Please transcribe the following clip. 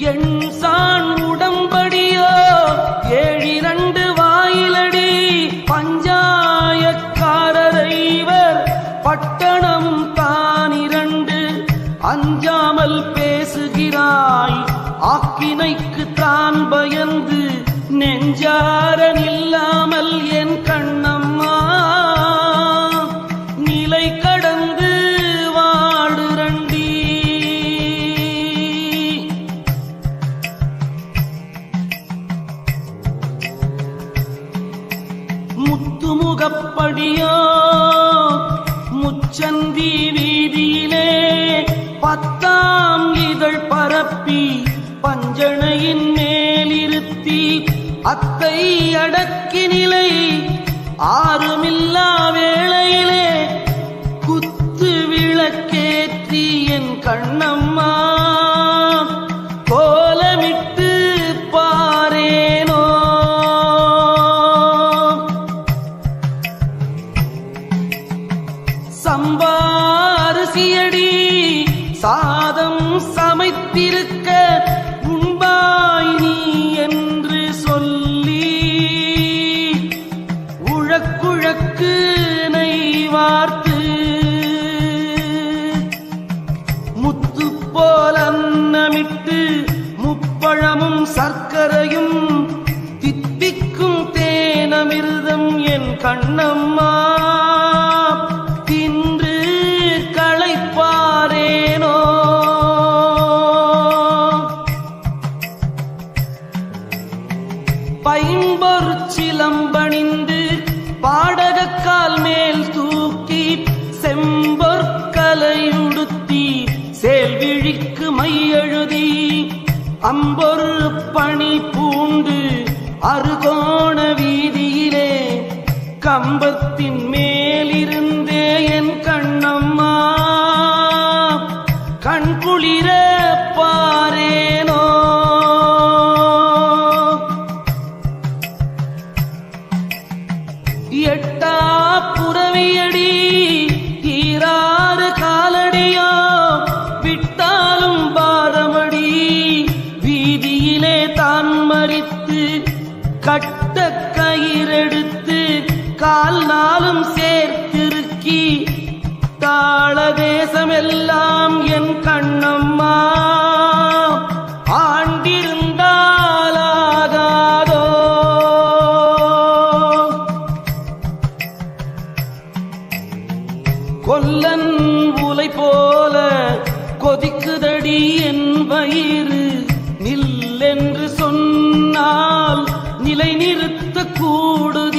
எண் சான் உடம்படியோ? ஏழிரண்டு வாயிலடி பஞ்சாயக்காரரைவர் பட்டணம் தானிரண்டு அஞ்சாமல் பேசுகிறாய். ஆக்கினைக்கு தான் பயந்து நெஞ்சாரணி முத்துமுகப்படியோ? முச்சந்தி வீதியிலே பத்தாம் இதழ் பரப்பி பஞ்சனையின் மேலிருத்தி அத்தை அடக்கி நிலை ஆறுமில்லா வேளையிலே குத்து விளக்கேற்றி என் கண்ணம்மா சாதம் சமைத்திருக்க உண்பாய் நீ என்று சொல்லி உழக்குழக்கு நெய் வார்த்து முத்து போல் அன்னமிட்டு முப்பழமும் சர்க்கரையும் தித்திக்கும் தேனமிர்தம் என் கண்ணம்மா. பைம்பொரு சிலம்பணிந்து பாடகக்கால் மேல் தூக்கி செம்பொற்கலையுடுத்தி சேல்விழிக்கு மையெழுதி அம்பொரு பணி பூண்டு அருகோண வீதியிலே கம்பத்தின் மேலிருந்தே என் கண்ணம்மா. கண்குளிரே புறவியடி ஈராறு காலடியோ விட்டாலும் பாரமடி. வீதியிலே தான் மறித்து கட்ட கயிறெடுத்து கால் நாளும் சேர்த்திருக்கி. தாள தேசமெல்லாம் என் கண்ணம் போல கொதிக்குதடி என் வயிறு. நில்லென்று சொன்னால் நிலை நிறுத்த கூடுதில்லை